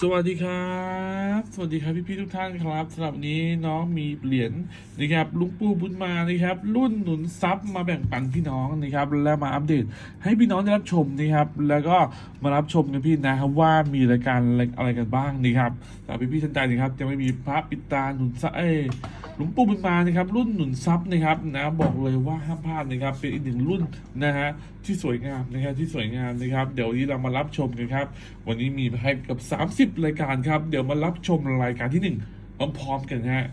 สวัสดีครับ สวัสดีครับพี่พี่ๆทุกท่านครับสำหรับนี้น้องมีเหรียญนะครับลุงปู่บุญมานะครับ รุ่นหนุนซับมาแบ่งปันพี่น้องนะครับและมาอัปเดต ให้พี่น้องได้รับชมนะครับ แล้วก็มารับชมกันพี่นะครับว่ามีรายการอะไรกันบ้างนะครับสำหรับพี่พี่ๆท่านใดนะครับจะไม่มีพระปิดตาหนุนซับเอ หลุงปู่บุญมานะครับรุ่นหนุนทรัพย์นะครับนะบอกเลยว่าห้ามพลาดนะครับเป็นอีกหนึ่งรุ่นนะฮะที่สวยงามนะครับที่สวยงามนะครับ เดี๋ยววันนี้เรามารับชมกันครับ วันนี้มีให้กับ 30 รายการครับ เดี๋ยวมารับชมรายการที่หนึ่งพร้อมๆกันฮะ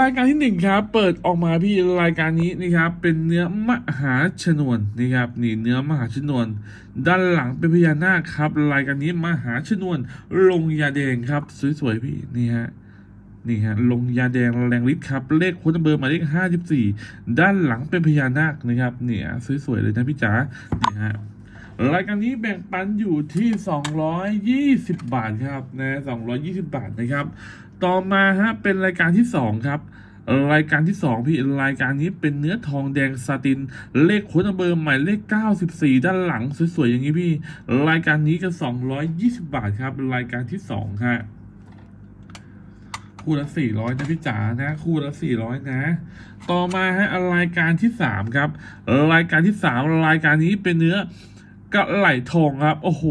รายการที่หนึ่งครับ เปิดออกมาพี่รายการนี้นะครับ เป็นเนื้อมหาชนวนนะครับนี่เนื้อมหาชนวน ด้านหลังเป็นพญานาคครับ รายการนี้มหาชนวนลงยาแดงครับ สวยๆพี่นี่ฮะ นี่ฮะลงยาแดงแรงฤทธิ์ครับ เลขโค้ดเบอร์หมายเลขห้าสิบสี่ด้านหลังเป็นพญานาคนะครับ เนี่ยสวยๆเลยนะพี่จ๋านี่ฮะรายการนี้แบ่งปันอยู่ที่ 220 บาทครับนะ220 บาทนะครับ ต่อมาฮะเป็นรายการที่ 2 ครับรายการที่ 2 พี่รายการนี้เป็นเนื้อทองแดงซาติน เลขโค้ดเบอร์หมายเลข 94 ด้านหลังสวยๆอย่างนี้พี่ รายการนี้ก็ 220 บาทครับ รายการที่2ฮะ คู่ละสี่ร้อยนะพี่จ๋านะ คู่ละสี่ร้อยนะ ต่อมาฮะรายการที่สามครับ รายการที่สามรายการนี้เป็นเนื้อกระไหลทองครับ โอ้โห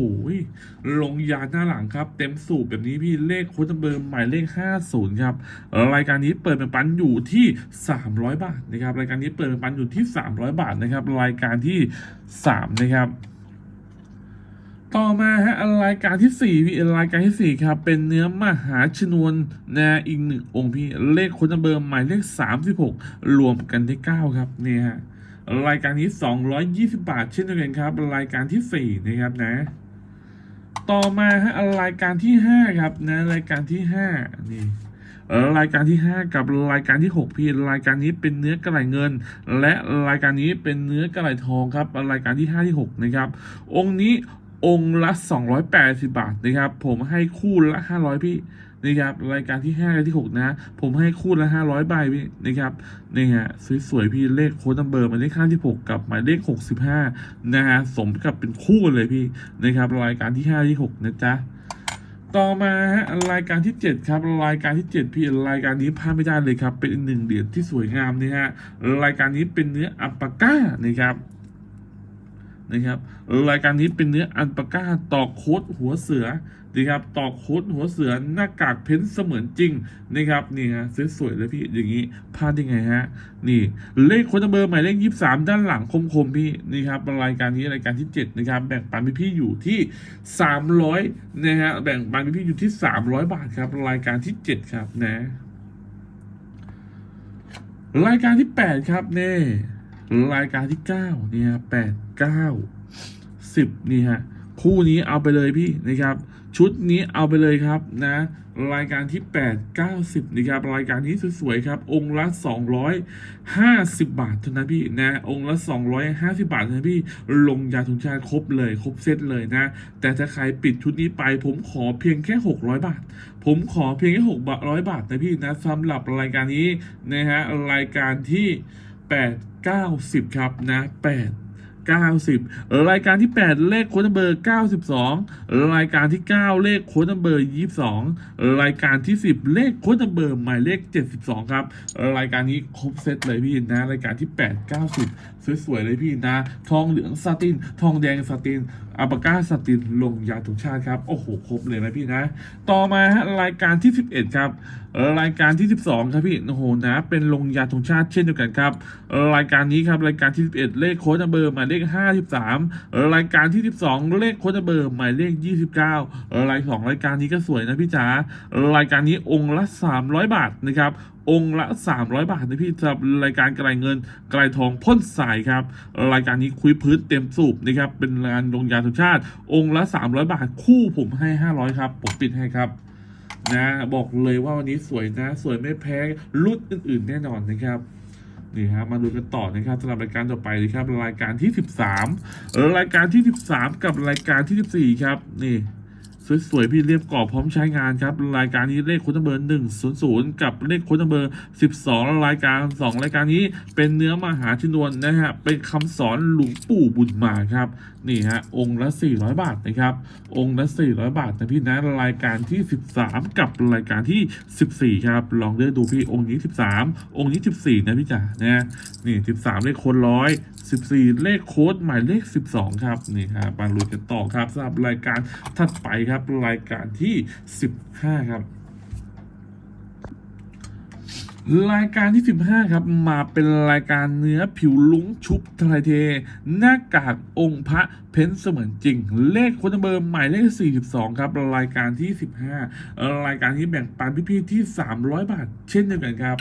ลงยาหน้าหลังครับ เต็มสูบแบบนี้พี่เลขโค้ดเบอร์หมายเลขห้าศูนย์ครับ รายการนี้เปิดเป็นปันอยู่ที่สามร้อยบาทนะครับ รายการนี้เปิดเป็นปันอยู่ที่สามร้อยบาทนะครับ รายการที่สามนะครับ ต่อมาฮะรายการที่สี่พี่รายการที่สี่ครับ เป็นเนื้อมหาชนวนนะอีกหนึ่งองค์พี่เลขคนเบอร์หมายเลขสามสิบหกรวมกันได้เก้าครับเนี่ยฮะรายการนี้สองร้อยยี่สิบาท เช่นเดียวกันครับ รายการที่สี่นะครับนะ ต่อมาฮะรายการที่ห้าครับนะรายการที่ห้านี่เออรายการที่ห้ากับรายการที่หกพี่รายการนี้เป็นเนื้อกระไหลเงิน และรายการนี้เป็นเนื้อกระไหลทองครับ รายการที่ห้าที่หกนะครับ องค์นี้ องค์ละ 280 บาทนะครับ ผมให้คู่ละ 500 พี่นะครับรายการที่5กับที่ 6 นะ ผมให้คู่ละ 500 ใบพี่นะครับนี่ฮะสวยๆพี่เลขโค้ดนัมเบอร์หมายเลข56กับหมายเลข 65 นะฮะสมกับเป็นคู่เลยพี่นะครับรายการที่ 5 ที่ 6 นะจ๊ะต่อมาฮะรายการที่ 7 ครับ รายการที่ 7 พี่รายการนี้พลาดไม่ได้เลยครับ เป็นหนึ่งเหรียญที่สวยงามนะฮะรายการนี้เป็นเนื้ออัปปาก้านะครับ นะครับรายการนี้เป็นเนื้ออันปาก้าตอกโคดหัวเสือนะครับตอกโคดหัวเสือหน้ากากเพ้นท์เสมือนจริงนะครับนี่ฮะสวยๆเลยพี่อย่างนี้พลาดได้ไงฮะนี่เลขโค้ดเบอร์หมายเลขยี่สามด้านหลังคมๆพี่นี่ครับรายการนี้รายการที่เจ็ดนะครับแบ่งปันพี่ๆอยู่ที่สามร้อยนะฮะแบ่งปันพี่ๆอยู่ที่สามร้อยบาทครับรายการที่เจ็ดครับนะ รายการที่แปดครับเน่ รายการที่เก้าเนี่ยแปดเก้าสิบนี่ฮะคู่นี้เอาไปเลยพี่นะครับ ชุดนี้เอาไปเลยครับนะ รายการที่แปดเก้าสิบนะครับรายการนี้สวยๆครับ องค์ละสองร้อยห้าสิบบาทเท่านั้นพี่นะองค์ละสองร้อยห้าสิบาทเท่านั้นพี่ลงยาทุงชาติครบเลย ครบเซตเลยนะ แต่ถ้าใครปิดชุดนี้ไป ผมขอเพียงแค่หกร้อยบาท ผมขอเพียงแค่หกร้อยบาทนะพี่นะสำหรับรายการนี้นะฮะรายการที่ แปดเก้าสิบครับนะแปด90 รายการที่ 8 เลขโค้ดเบอร์ 92 รายการที่ 9 เลขโค้ดเบอร์ 22 รายการที่ 10 เลขโค้ดเบอร์หมายเลข 72 ครับ รายการนี้ครบเซตเลยพี่นะ รายการที่ 8 90 สวยๆเลยพี่นะ ทองเหลืองซาติน ทองแดงซาตินอัปก้าซาตินลงยาถุงชาติครับ โอ้โห ครบเลยนะพี่นะ ต่อมาฮะรายการที่ 11 ครับ รายการที่ 12 ครับพี่โอ้โหนะ เป็นลงยาธงชาติเช่นเดียวกันครับ รายการนี้ครับรายการที่ 11 เลขโค้ดเบอร์หมายเลข 53 รายการที่ 12 เลขโค้ดเบอร์หมายเลข 29 รายสองรายการนี้ก็สวยนะพี่จ๋ารายการนี้องค์ละ 300 บาทนะครับองค์ละ 300 บาทนะพี่สำหรับรายการกระไรเงินกระไรทองพ่นสายครับ รายการนี้คุยพื้นเต็มสูบนะครับเป็นงานลงยาธงชาติ องค์ละ 300 บาทคู่ผมให้ 500 ครับ ผมปิดให้ครับ นะบอกเลยว่าวันนี้สวยนะ สวยไม่แพ้รุ่นอื่น ๆ แน่นอนนะครับนี่ฮะมาดูกันต่อนะครับสำหรับรายการต่อไปนะครับรายการที่ 13 รายการที่ 13 กับรายการที่ 14 ครับนี่สวยๆพี่เรียบกรอบพร้อมใช้งานครับ รายการนี้เลขค้ดเบอร์100 กับเลขค้ดเบอร์ 12 รายการ 2 รายการนี้เป็นเนื้อมหาชนวนนะฮะเป็นคำสอนหลวงปู่บุญมาครับ นี่ฮะองค์ละ 400 บาทนะครับ องค์ละ 400 บาทนะพี่นะรายการที่ 13 กับรายการที่ 14 ครับ ลองเลือกดูพี่องค์นี้ 13 องค์นี้ 14 นะพี่จ๋านะนี่ 13 เลขโค้ดร้อย14 เลขโค้ดหมายเลข 12 ครับนี่ครับมาลุยกันต่อครับสำหรับรายการถัดไปครับรายการที่ 15 ครับ รายการที่ 15 ครับ มาเป็นรายการเนื้อผิวลุ้งชุบทลายเท หน้ากากองค์พระเพ้นเสมือนจริง เลขคนเบอร์หมายเลข 42 ครับ รายการที่ 15 รายการที่แบ่งปันพี่ๆที่ 300 บาท เช่นเดียวกันครับ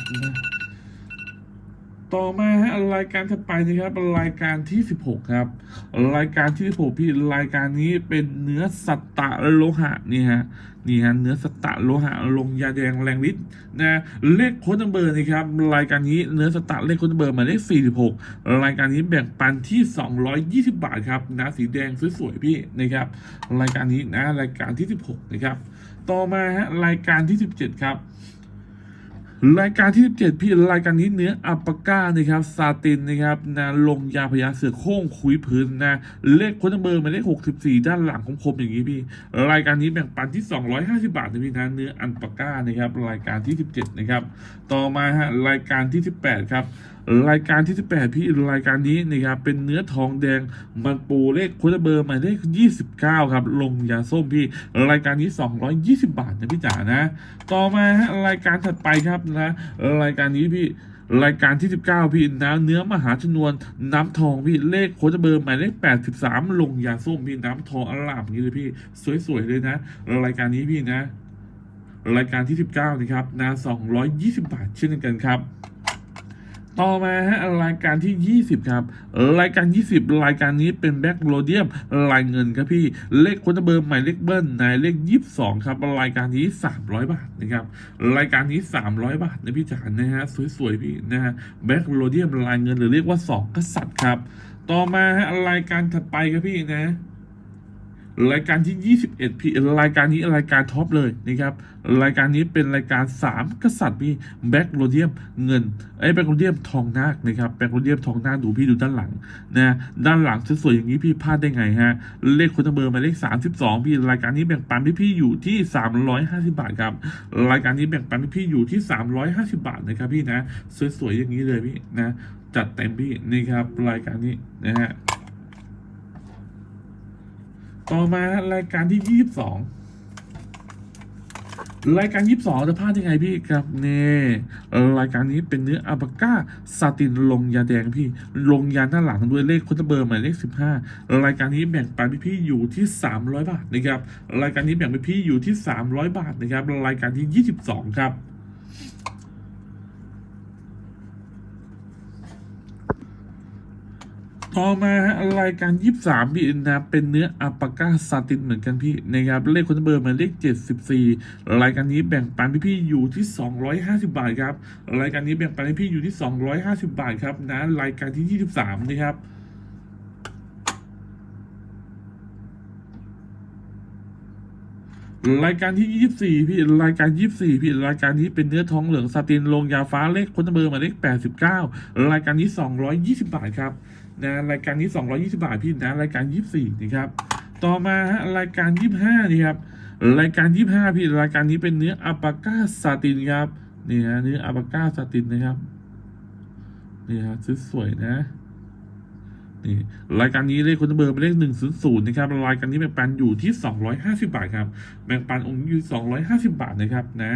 ต่อมาฮะรายการถัดไปนะครับรายการที่ 16 ครับ รายการที่ 16 พี่รายการนี้เป็นเนื้อสัตตะโลหะนี่ฮะนี่ฮะเนื้อสัตตะโลหะลงยาแดงแรงฤทธิ์นะเลขโค้ดนัมเบอร์นะครับรายการนี้เนื้อสตะเลขโค้ดนัมเบอร์มาเลข 46 รายการนี้แบ่งปันที่ 220 บาทครับนะสีแดงสวยๆพี่นะครับ รายการนี้นะรายการที่ 16 นะครับ ต่อมาฮะรายการที่ 17 ครับ รายการที่ 17 พี่รายการนี้เนื้ออัปปาก้านะครับซาตินนะครับนะลงยาพยาเสือโค้งคุยพื้นนะเลขคนเบอร์มาเลข 64 ด้านหลังคมๆอย่างนี้พี่ รายการนี้แบ่งปันที่ 250 บาทนะพี่นะเนื้ออัปปาก้านะครับรายการที่ 17 นะครับ ต่อมาฮะรายการที่ 18 ครับ รายการที่ 18 พี่รายการนี้นะครับเป็นเนื้อทองแดงมันปูเลขคนเบอร์หมายเลข 29 ครับลงยาส้มพี่ รายการนี้ 220 บาทนะพี่จ๋านะ ต่อมาฮะรายการถัดไปครับนะรายการนี้พี่รายการที่ 19 พี่น้ำเนื้อมหาชนวนน้ำทองพี่เลขโค้ดเบอร์หมายเลข 83 ลงยาส้มพี่น้ำทองอลามอย่างนี้เลยพี่ สวยๆเลยนะ รายการนี้พี่นะ รายการที่ 19 นะครับนะ220 บาทเช่นเดียวกันครับ ต่อมาฮะรายการที่ 20 ครับ รายการ 20 รายการนี้เป็นแบ็กโลเดียมลายเงินครับพี่เลขคนเบอร์หมายเลขเบิ้ลนายเลข 22 ครับ รายการนี้ 300 บาทนะครับรายการนี้ 300 บาทนะพี่จ๋านะฮะสวยๆพี่นะฮะแบ็กโลเดียมลายเงินหรือเรียกว่า 2 กษัตริย์ครับ ต่อมาฮะรายการถัดไปครับพี่นะ รายการที่ 21พี่รายการนี้รายการท็อปเลยนะครับรายการนี้เป็นรายการ 3 กษัตริย์พี่แบ็กโรเดียมเงินไอ้แบ็กโรเดียมทองนาคนะครับแบ็กโรเดียมทองนาคดูพี่ดูด้านหลังนะด้านหลังสวยๆอย่างนี้พี่พลาดได้ไงฮะเลขคนเบอร์มาเลข 32 พี่รายการนี้แบ่งปันพี่พี่อยู่ที่ 350 บาทครับรายการนี้แบ่งปันพี่พี่อยู่ที่ 350 บาทนะครับพี่นะสวยๆอย่างนี้เลยพี่นะจัดเต็มพี่นี่ครับรายการนี้นะฮะ ต่อมารายการที่22รายการ22จะพลาดยังไงพี่ครับนี่รายการนี้เป็นเนื้ออัลปาก้าซาตินลงยาแดงพี่ ลงยาหน้าหลังด้วยเลขคุตเบอร์หมายเลข15รายการนี้แบ่งปันพี่พี่อยู่ที่300บาทนะครับรายการนี้แบ่งพี่พี่อยู่ที่300บาทนะครับรายการที่22ครับ ต่อมาฮะรายการ23พี่นะเป็นเนื้ออัปาก้าซาตินเหมือนกันพี่นะครับเลขคนเบอร์หมายเลข74รายการนี้แบ่งปันพี่พี่อยู่ที่250บาทครับรายการนี้แบ่งปันให้พี่อยู่ที่250บาทครับนะรายการที่23นะครับรายการที่ 24 พี่ รายการ 24 พี่ รายการนี้เป็นเนื้อทองเหลืองซาตินลงยาฟ้าเลขคนเบอร์หมายเลข 89 รายการนี้ 220 บาทครับ นะรายการนี้ 220 บาทพี่นะรายการ 24นะครับต่อมาฮะรายการ 25นี่ครับรายการ 25 พี่รายการนี้เป็นเนื้ออัปาก้าซาตินครับนี่ฮะเนื้ออัปาก้าซาตินนะครับนี่ฮะสวยๆนะนี่รายการนี้เลขคนเบอร์เป็นเลขหนึ่งศูนย์ศูนย์นะครับรายการนี้แบ่งปันอยู่ที่สองร้อยห้าสิบาทครับแบ่งปันองค์อยู่สองร้อยห้าสิบาทนะครับนะ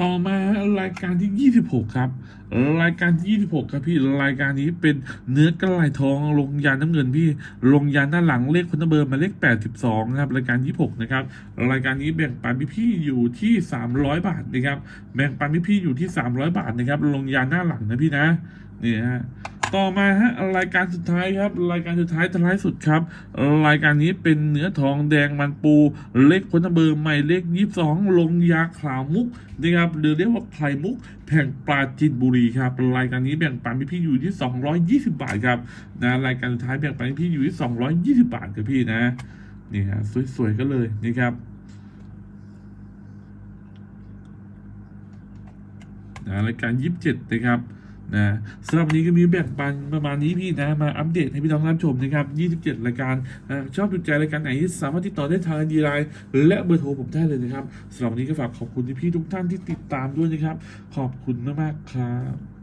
ต่อมารายการที่ยี่สิบหกครับ รายการที่ยี่สิบหกครับพี่รายการนี้เป็นเนื้อกระไหลทองลงยาน้ำเงินพี่ลงยาหน้าหลังเลขคนเบอร์มาเลขแปดสิบสองนะครับ รายการยี่หกนะครับ รายการนี้แบ่งปันพี่พี่อยู่ที่สามร้อยบาทนะครับแบ่งปันพี่พี่อยู่ที่สามร้อยบาทนะครับลงยานหน้าหลังนะพี่นะนี่ฮะ ต่อมาฮะรายการสุดท้ายครับ รายการสุดท้ายท้ายสุดครับ รายการนี้เป็นเนื้อทองแดงมันปู เลขคนเบอร์ใหม่เลขยี่สองลงยาขาวมุกนะครับหรือเรียกว่าไข่มุกแผงปลาจินบุรีครับรายการนี้แบ่งปันพี่พี่ๆอยู่ที่ 220 บาทครับนะรายการสุดท้ายแบ่งปันพี่พี่ๆอยู่ที่ 220 บาทครับพี่นะนี่ฮะสวยๆก็เลยนี่ครับนะรายการ 27 นะครับ นะสำหรับวันนี้ก็มีแบ่งปันประมาณนี้พี่นะมาอัปเดตให้พี่น้องรับชมนะครับ 27 รายการชอบถูกใจรายการไหนสามารถติดต่อได้ทางดีไลน์และเบอร์โทรผมได้เลยนะครับสำหรับวันนี้ก็ฝากขอบคุณที่พี่ทุกท่านที่ติดตามด้วยนะครับ ขอบคุณมากๆครับ